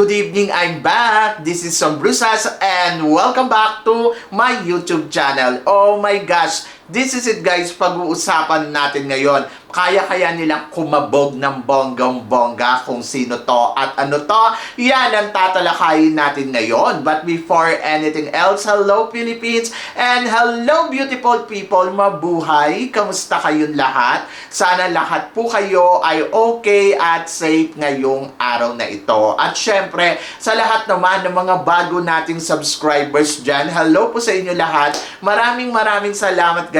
Good evening! I'm back! This is Som Brusas and welcome back to my YouTube channel. Oh my gosh! This is it guys, pag-uusapan natin ngayon. Kaya-kaya nilang kumabog ng bonggang-bongga kung sino to at ano to. Yan ang tatalakayin natin ngayon. But before anything else, hello Philippines and hello beautiful people. Mabuhay! Kamusta kayong lahat? Sana lahat po kayo ay okay at safe ngayong araw na ito. At syempre, sa lahat naman ng mga bago nating subscribers dyan, hello po sa inyo lahat. Maraming maraming salamat guys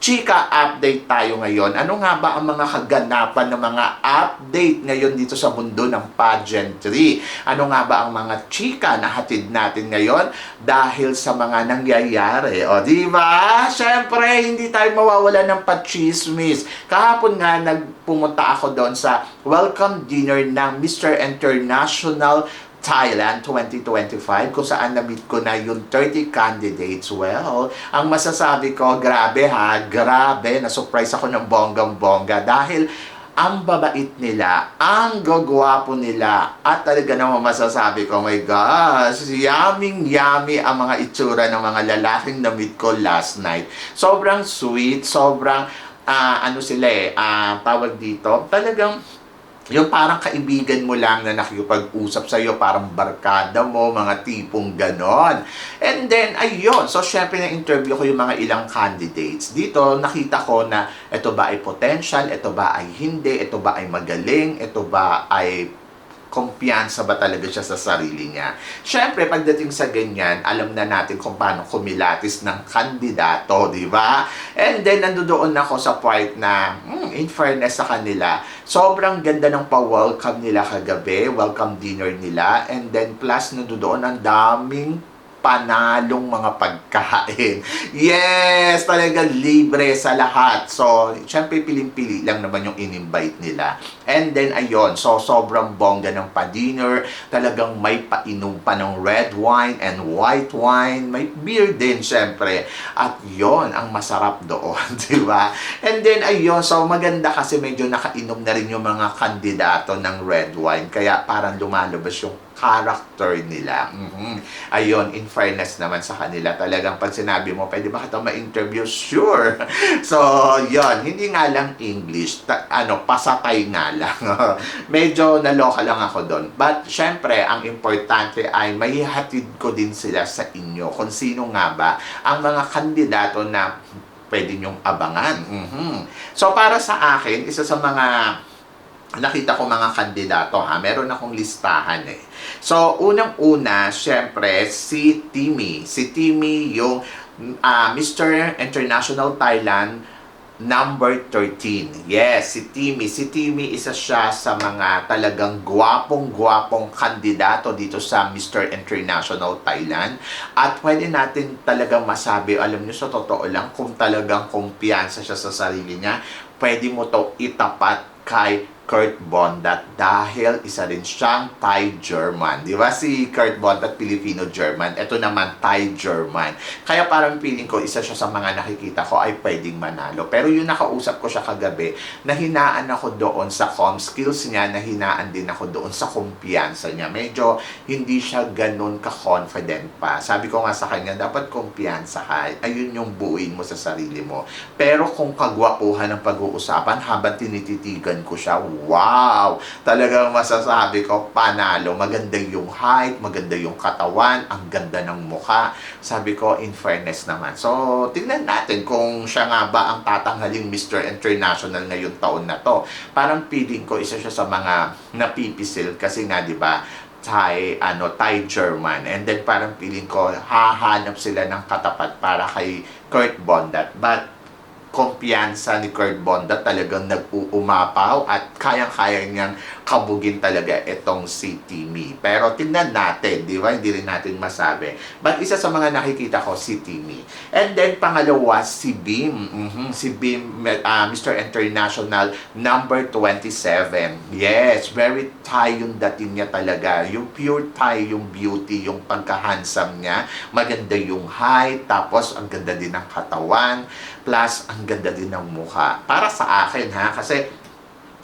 chika update tayo ngayon. Ano nga ba ang mga kaganapan ng mga update ngayon dito sa mundo ng pageantry? Ano nga ba ang mga chika na hatid natin ngayon dahil sa mga nangyayari? O, di ba? Syempre, hindi tayo mawawala ng pachismis. Kahapon nga, nagpumunta ako doon sa welcome dinner ng Mr. International Thailand 2025 kung saan na-meet ko na yung 30 candidates. Well, ang masasabi ko, grabe ha, grabe, na-surprise ako ng bonggang-bongga dahil ang babait nila, ang gagwapo nila, at talaga naman masasabi ko, oh my gosh, yaming yummy ang mga itsura ng mga lalaking na-meet ko last night. Sobrang sweet, sobrang, ah, ano sila eh, ah, tawag dito, talagang yung parang kaibigan mo lang na nakikipag-usap sa iyo, parang barkada mo, mga tipong ganon. And then, ayun. So, syempre, na-interview ko yung mga ilang candidates. Dito, nakita ko na ito ba ay potential, ito ba ay hindi, ito ba ay magaling, ito ba ay kumpiyansa ba talaga siya sa sarili niya. Siyempre, pagdating sa ganyan, alam na natin kung paano kumilatis ng kandidato, di ba? And then, nandoon ako sa part na, hmm, in fairness sa kanila, sobrang ganda ng pa-welcome nila kagabi, welcome dinner nila, and then plus nandoon ang daming panalong mga pagkain. Yes! Talaga libre sa lahat. So, syempre piling-pili lang naman yung in-invite nila. And then, ayun. So, sobrang bongga ng pa-dinner. Talagang may painom pa ng red wine and white wine. May beer din, syempre. At yon ang masarap doon. di ba? And then, ayun. So, maganda kasi medyo nakainom na rin yung mga kandidato ng red wine. Kaya parang lumalabas yung character nila. Mhm. Ayun, in fairness naman sa kanila, talagang pag sinabi mo, pwede ba kita ma-interview? Sure. So, yon hindi nga lang English, ta- ano, pasakay nga lang. Medyo naloka lang ako doon. But, syempre, ang importante ay maihatid ko din sila sa inyo kung sino nga ba ang mga kandidato na pwede nyong abangan. Mhm. So, para sa akin, isa sa mga nakita ko mga kandidato ha, meron akong listahan eh. So, unang-una, syempre, si Timmy. Si Timmy yung ah, Mr. International Thailand number 13. Yes, si Timmy. Si Timmy, isa siya sa mga talagang gwapong-gwapong kandidato dito sa Mr. International Thailand. At pwede natin talagang masabi, alam niyo sa totoo lang, kung talagang kumpiyansa siya sa sarili niya, pwede mo to itapat kay Kurt Bondat dahil isa rin siyang Thai-German. Di ba si Kurt Bondat Filipino-German? Ito naman Thai-German. Kaya parang feeling ko isa siya sa mga nakikita ko ay pwedeng manalo. Pero yung nakausap ko siya kagabi, nahinaan ako doon sa com skills niya, nahinaan din ako doon sa kumpiyansa niya. Medyo hindi siya ganun ka-confident pa. Sabi ko nga sa kanya, dapat kumpiyansa ka. Ayun yung buuin mo sa sarili mo. Pero kung kagwapuhan ng pag-uusapan, habang tinititigan ko siya, wow! Talagang masasabi ko, panalo. Maganda yung height, maganda yung katawan, ang ganda ng mukha. Sabi ko, in fairness naman. So, tingnan natin kung siya nga ba ang tatanghaling Mr. International ngayong taon na to. Parang feeling ko, isa siya sa mga napipisil kasi nga, di ba, Thai, ano, Thai German. And then parang feeling ko, hahanap sila ng katapat para kay Kurt Bondat. But kumpiyansa ni Kurt Bonda talagang nag-uumapaw at kayang-kaya niyang kabugin talaga itong si Timmy. Pero tingnan natin, di ba? Hindi rin natin masabi. But isa sa mga nakikita ko, si Timmy. And then pangalawa, si Beam. Mhm, Si Beam, uh, Mr. International, number 27. Yes, very Thai yung dating niya talaga. Yung pure Thai, yung beauty, yung pagka-handsome niya. Maganda yung height, tapos ang ganda din ng katawan, plus ang ganda din ng mukha. Para sa akin ha, kasi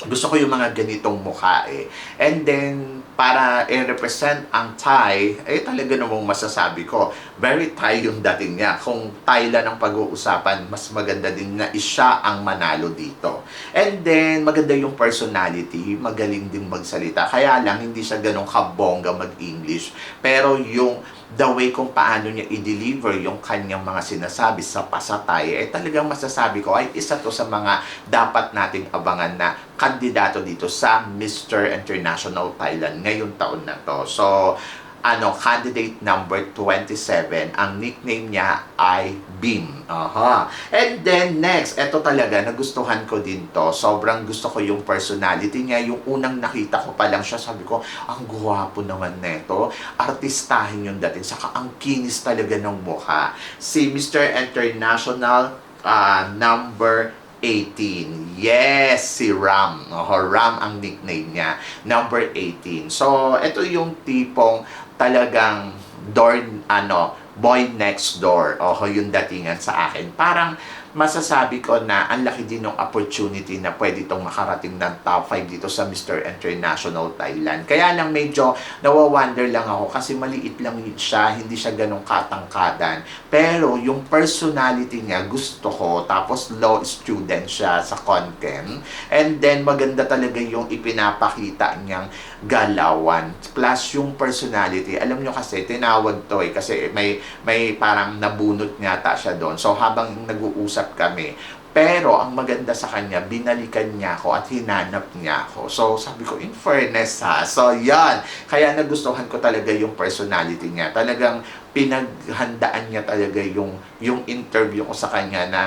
gusto ko yung mga ganitong mukha eh. And then, para i-represent ang Thai, eh talaga namang masasabi ko, very Thai yung dating niya. Kung Thai lang ang pag-uusapan, mas maganda din na siya ang manalo dito. And then, maganda yung personality, magaling din magsalita. Kaya lang, hindi siya ganong kabongga mag-English. Pero yung the way kung paano niya i-deliver yung kanyang mga sinasabi sa pasatay, eh talagang masasabi ko ay isa to sa mga dapat nating abangan na kandidato dito sa Mr. International Thailand ngayong taon na to. So, ano, candidate number 27, ang nickname niya ay Beam. Aha. And then next, eto talaga, nagustuhan ko din to. Sobrang gusto ko yung personality niya. Yung unang nakita ko pa lang siya, sabi ko, ang guwapo naman neto. Artistahin yung dating. Saka ang kinis talaga ng mukha. Si Mr. International ah, number 18. Yes, si Ram. Oh, Ram ang nickname niya. Number 18. So, ito yung tipong talagang door, ano, boy next door. Oh, yung datingan sa akin. Parang masasabi ko na ang laki din ng opportunity na pwede itong makarating ng top 5 dito sa Mr. International Thailand. Kaya lang medyo nawa-wonder lang ako kasi maliit lang siya, hindi siya ganong katangkadan. Pero yung personality niya gusto ko, tapos law student siya sa Conchem. And then maganda talaga yung ipinapakita niyang galawan. Plus yung personality, alam nyo kasi, tinawag to eh, kasi may, may parang nabunot yata siya doon. So habang nag-uusap kami, pero ang maganda sa kanya, binalikan niya ako at hinanap niya ako. So, sabi ko, in fairness ha. So, yan. Kaya nagustuhan ko talaga yung personality niya. Talagang pinaghandaan niya talaga yung, yung interview ko sa kanya na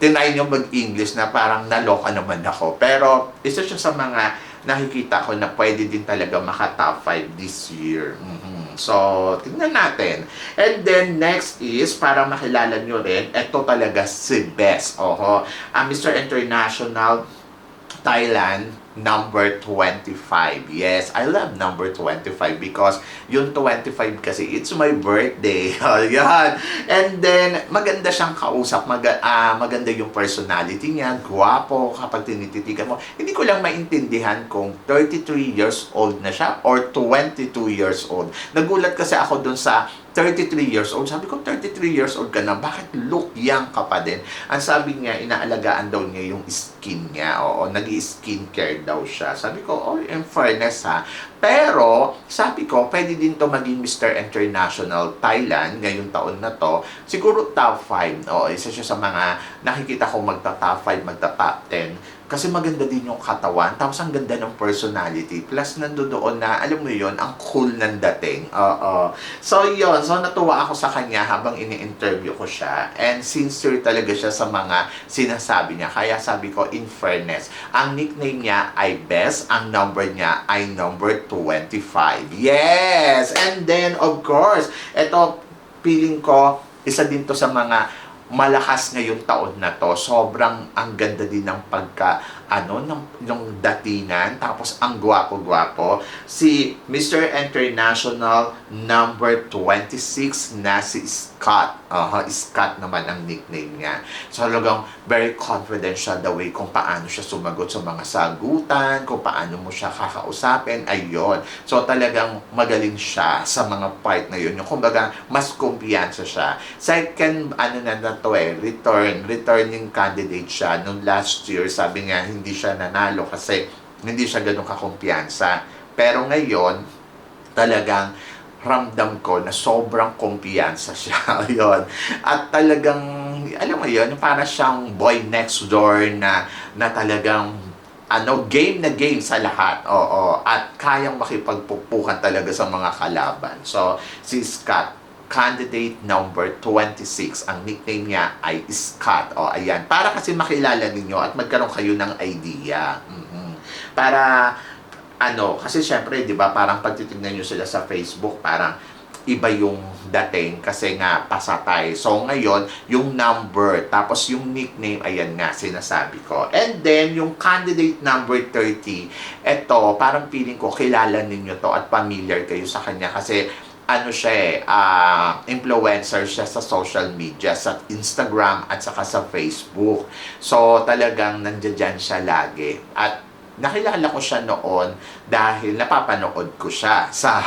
tinry niyo mag-English na parang naloka naman ako. Pero, isa siya sa mga nakikita ko na pwede din talaga maka-top 5 this year. Mhm. So, tingnan natin. And then, next is, para makilala nyo rin, ito talaga si Best. Oho. Ang Mr. International Thailand, number 25. Yes, I love number 25 because yung 25 kasi, it's my birthday. Ayan. And then, maganda siyang kausap. Mag ah, maganda yung personality niya. Guwapo kapag tinititigan mo. Hindi ko lang maintindihan kung 33 years old na siya or 22 years old. Nagulat kasi ako dun sa 33 years old. Sabi ko, 33 years old ka na, bakit look young ka pa din? Ang sabi niya, inaalagaan daw niya yung skin niya. Oo, nag skin care daw siya. Sabi ko, oh, in fairness ha. Pero, sabi ko, pwede din to maging Mr. International Thailand ngayong taon na to. Siguro top 5. Oo, isa siya sa mga nakikita ko magta-top 5, magta-top 10. Kasi maganda din yung katawan, tapos ang ganda ng personality. Plus, nandoon na, alam mo yon ang cool ng dating. Oo. So, yon So, natuwa ako sa kanya habang ini-interview ko siya. And sincere talaga siya sa mga sinasabi niya. Kaya sabi ko, in fairness, ang nickname niya ay Best, ang number niya ay number 25. Yes! And then, of course, ito, feeling ko, isa din to sa mga malakas ngayong taon na to. Sobrang ang ganda din ng pagka ano ng ng datingan tapos ang gwapo-gwapo si Mr. International number 26 na si Scott. Aha, Scott naman ang nickname niya. So talagang very confident siya the way kung paano siya sumagot sa mga sagutan, kung paano mo siya kakausapin, ayun. So talagang magaling siya sa mga part na yun. Yung kumbaga, mas kumpiyansa siya. Second, ano na na to eh, return, returning candidate siya. Nung last year, sabi niya, hindi siya nanalo kasi hindi siya ganun kakumpiyansa. Pero ngayon, talagang ramdam ko na sobrang kumpiyansa siya. Ayun. At talagang, alam mo yun, para siyang boy next door na, na talagang ano, game na game sa lahat. Oo. At kayang makipagpupukan talaga sa mga kalaban. So, si Scott, candidate number 26. Ang nickname niya ay Scott. O, ayan. Para kasi makilala ninyo at magkaroon kayo ng idea. Mhm. Para, ano, kasi syempre, di ba, parang pagtitignan nyo sila sa Facebook, parang iba yung dating kasi nga pasatay. So ngayon, yung number, tapos yung nickname, ayan nga, sinasabi ko. And then, yung candidate number 30, eto, parang feeling ko, kilala ninyo to at familiar kayo sa kanya kasi ano siya eh, ah, influencer siya sa social media, sa Instagram at saka sa Facebook. So talagang nandiyan siya lagi. At nakilala ko siya noon dahil napapanood ko siya sa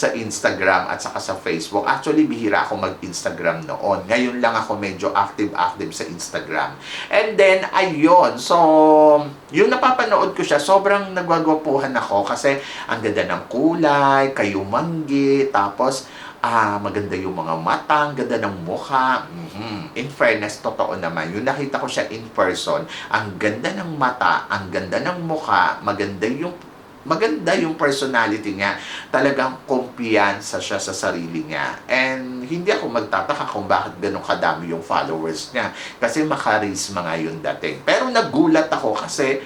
sa Instagram at saka sa Facebook. Actually, bihira ako mag-Instagram noon. Ngayon lang ako medyo active-active sa Instagram. And then, ayun. So, yung napapanood ko siya, sobrang nagwagwapuhan ako kasi ang ganda ng kulay, kayumanggi, tapos ah, maganda yung mga mata, ang ganda ng mukha. Mhm. In fairness, totoo naman. Yung nakita ko siya in person, ang ganda ng mata, ang ganda ng mukha, maganda yung maganda yung personality niya. Talagang kumpiyansa siya sa sarili niya. And hindi ako magtataka kung bakit ganun kadami yung followers niya. Kasi makarisma nga yung dating. Pero nagulat ako kasi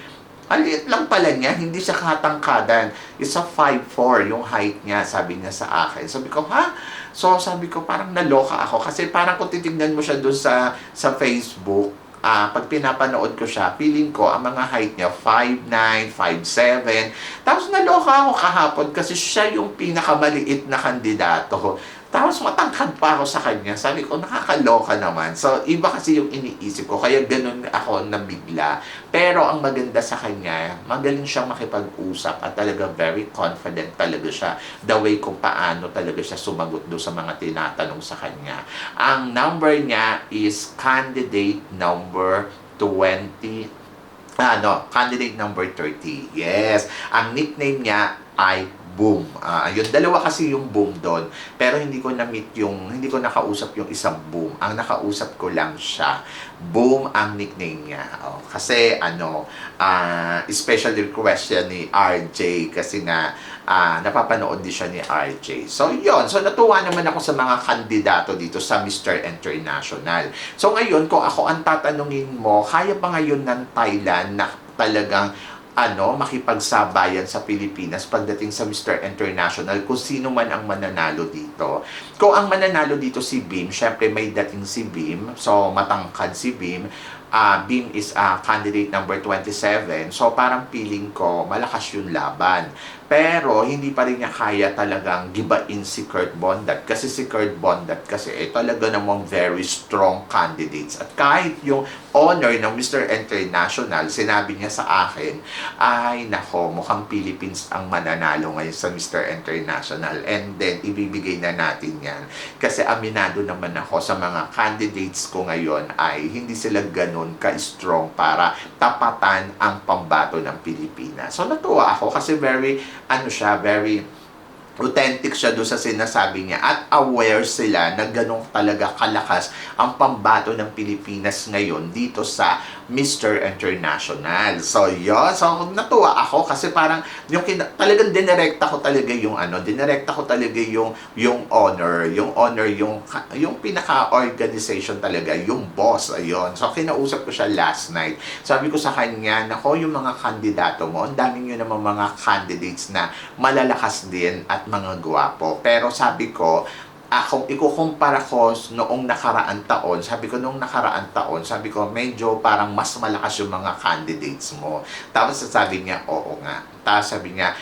ang liit lang pala niya, hindi siya katangkadan. Isa 5'4 yung height niya, sabi niya sa akin. Sabi ko, ha? So, sabi ko, parang naloka ako. Kasi parang kung titignan mo siya doon sa, sa Facebook, ah pag pinapanood ko siya, feeling ko, ang mga height niya, 5'9", 5'7". Tapos naloka ako kahapon kasi siya yung pinakamaliit na kandidato. Tapos matangkad pa ako sa kanya. Sabi ko, nakakaloka naman. So, iba kasi yung iniisip ko. Kaya ganun ako nabigla. Pero ang maganda sa kanya, magaling siyang makipag-usap at talaga very confident talaga siya. The way kung paano talaga siya sumagot do sa mga tinatanong sa kanya. Ang number niya is candidate number 20 ano, candidate number 30. Yes. Ang nickname niya ay Boom. Ah, yung dalawa kasi yung Boom doon. Pero hindi ko na-meet yung, hindi ko nakausap yung isang Boom. Ang nakausap ko lang siya. Boom ang nickname niya. Oh, kasi ano, ah, special request siya ni RJ kasi nga ah, napapanood din siya ni RJ. So, yon So, natuwa naman ako sa mga kandidato dito sa Mr. International. So, ngayon, kung ako ang tatanungin mo, kaya ba ngayon ng Thailand na talagang ano, makipagsabayan sa Pilipinas pagdating sa Mr. International kung sino man ang mananalo dito. Kung ang mananalo dito si Beam, syempre may dating si Beam, so matangkad si Beam. Ah, Beam is a candidate number 27. So parang feeling ko malakas yung laban. Pero hindi pa rin niya kaya talagang gibain si Kurt Bondat kasi si Kurt Bondat kasi eh, talaga namang very strong candidates. At kahit yung honor ng Mr. International, sinabi niya sa akin, ay nako, mukhang Philippines ang mananalo ngayon sa Mr. International. And then, ibibigay na natin yan. Kasi aminado naman ako sa mga candidates ko ngayon ay hindi sila ganun ka-strong para tapatan ang pambato ng Pilipinas. So, natuwa ako kasi very, ano siya, very authentic siya doon sa sinasabi niya at aware sila na ganun talaga kalakas ang pambato ng Pilipinas ngayon dito sa Mr. International. So, yun. So, natuwa ako kasi parang yung kina- talagang dinirekta ko talaga yung ano, dinirekta ko talaga yung yung honor, yung honor, yung yung pinaka-organization talaga, yung boss, ayun. So, kinausap ko siya last night. Sabi ko sa kanya, nako, yung mga kandidato mo, ang dami nyo namang mga candidates na malalakas din at mga gwapo. Pero sabi ko, kung ikukumpara ko noong nakaraan taon, sabi ko noong nakaraan taon, sabi ko medyo parang mas malakas yung mga candidates mo. Tapos sabi niya, oo nga. Tapos sabi niya,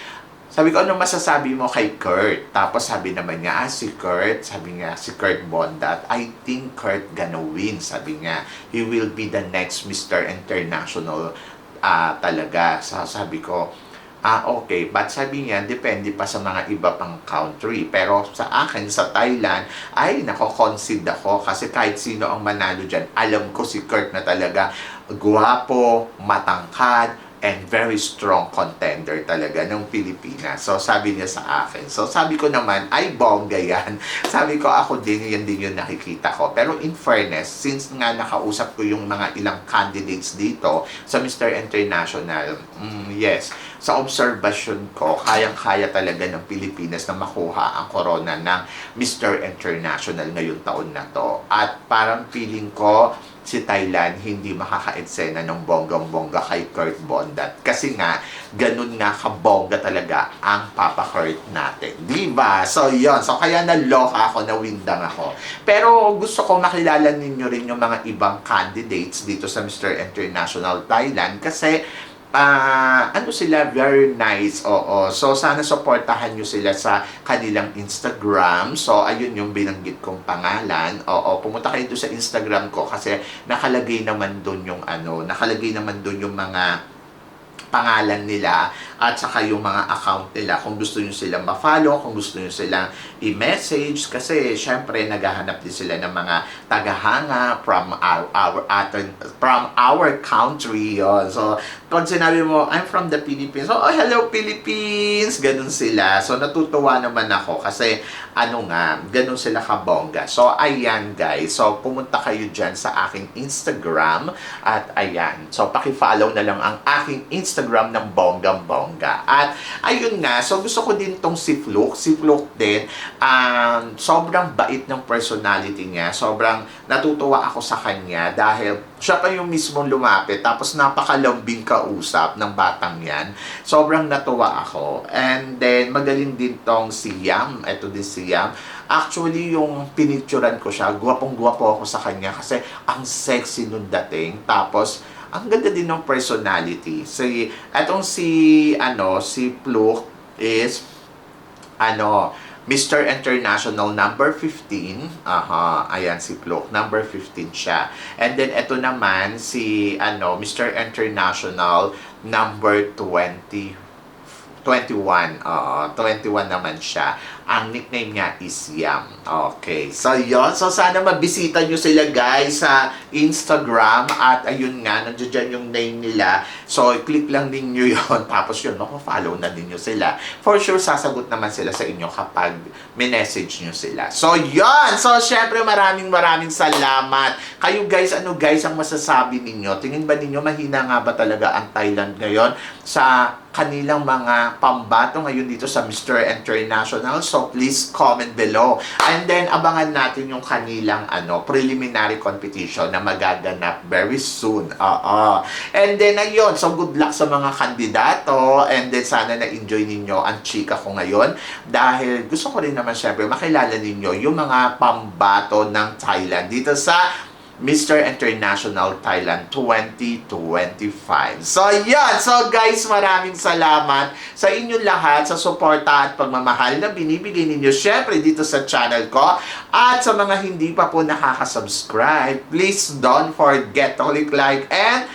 sabi ko, ano masasabi mo kay Kurt? Tapos sabi naman niya, ah, si Kurt, sabi niya, si Kurt Bondat, I think Kurt gonna win, sabi niya. He will be the next Mr. International ah talaga. So, sabi ko, ah, okay. But sabi niya, depende pa sa mga iba pang country. Pero sa akin, sa Thailand, ay, nako-concede ako. Kasi kahit sino ang manalo dyan, alam ko si Kurt na talaga guwapo, matangkad, and very strong contender talaga ng Pilipinas. So, sabi niya sa akin. So, sabi ko naman, ay, bongga yan. Sabi ko, ako din, yan din yung nakikita ko. Pero in fairness, since nga nakausap ko yung mga ilang candidates dito sa Mr. International, mm, yes, sa observation ko, kayang-kaya talaga ng Pilipinas na makuha ang corona ng Mr. International ngayong taon na to. At parang feeling ko, si Thailand hindi makaka-eksena ng bonggang-bongga kay Kurt Bondat. Kasi nga, ganun nga kabongga talaga ang Papa Kurt natin. Di ba? So, yon So, kaya naloka ako, nawindang ako. Pero gusto ko makilala ninyo rin yung mga ibang candidates dito sa Mr. International Thailand kasi ah ano sila, very nice, oo. So, sana supportahan nyo sila sa kanilang Instagram. So, ayun yung binanggit kong pangalan. Oo, pumunta kayo doon sa Instagram ko kasi nakalagay naman doon yung ano, nakalagay naman doon yung mga pangalan nila at saka yung mga account nila. Kung gusto nyo silang ma-follow, kung gusto nyo silang i-message. Kasi syempre naghahanap din sila ng mga tagahanga from our, our atin, from our country. Yon so pag sinabi mo I'm from the Philippines. So oh hello Philippines. Ganun sila. So natutuwa naman ako kasi ano nga ganun sila kabongga. So ayan guys. So pumunta kayo dyan sa aking Instagram. At ayan. So paki-follow na lang ang aking Instagram ng bonggang bongga. At ayun nga so gusto ko din tong si Fluke. Si Fluke din um, sobrang bait ng personality niya. Sobrang natutuwa ako sa kanya dahil siya pa yung mismong lumapit. Tapos napakalambing kausap ng batang yan. Sobrang natuwa ako. And then magaling din tong si Yam. Eto din si Yam. Actually yung pinicturan ko siya guwapong guwapo ako sa kanya kasi ang sexy nung dating. Tapos ang ganda din ng personality. Si, etong si, ano, si Fluke is, ano, Mr. International number 15. Aha, ayan si Fluke, number 15 siya. And then ito naman si ano, Mr. International number 20 21. Oo, 21 naman siya. Ang nickname niya is Yam. Okay. So, yon So, sana mabisita nyo sila, guys, sa Instagram. At ayun nga, nandiyan dyan yung name nila. So, click lang ninyo yon Tapos yun, follow na ninyo sila. For sure, sasagot naman sila sa inyo kapag minessage nyo sila. So, yon So, syempre, maraming maraming salamat. Kayo, guys, ano, guys, ang masasabi ninyo? Tingin ba ninyo, mahina nga ba talaga ang Thailand ngayon sa kanilang mga pambato ngayon dito sa Mr. International. So, please comment below. And then, abangan natin yung kanilang ano, preliminary competition na magaganap very soon. Oo. And then, ayun. So, good luck sa mga kandidato. And then, sana na-enjoy ninyo ang chika ko ngayon. Dahil gusto ko rin naman syempre makilala ninyo yung mga pambato ng Thailand dito sa Mr. International Thailand 2025. So, yan. So, guys, maraming salamat sa inyo lahat sa suporta at pagmamahal na binibigay ninyo syempre dito sa channel ko. At sa mga hindi pa po nakaka-subscribe, please don't forget to click like and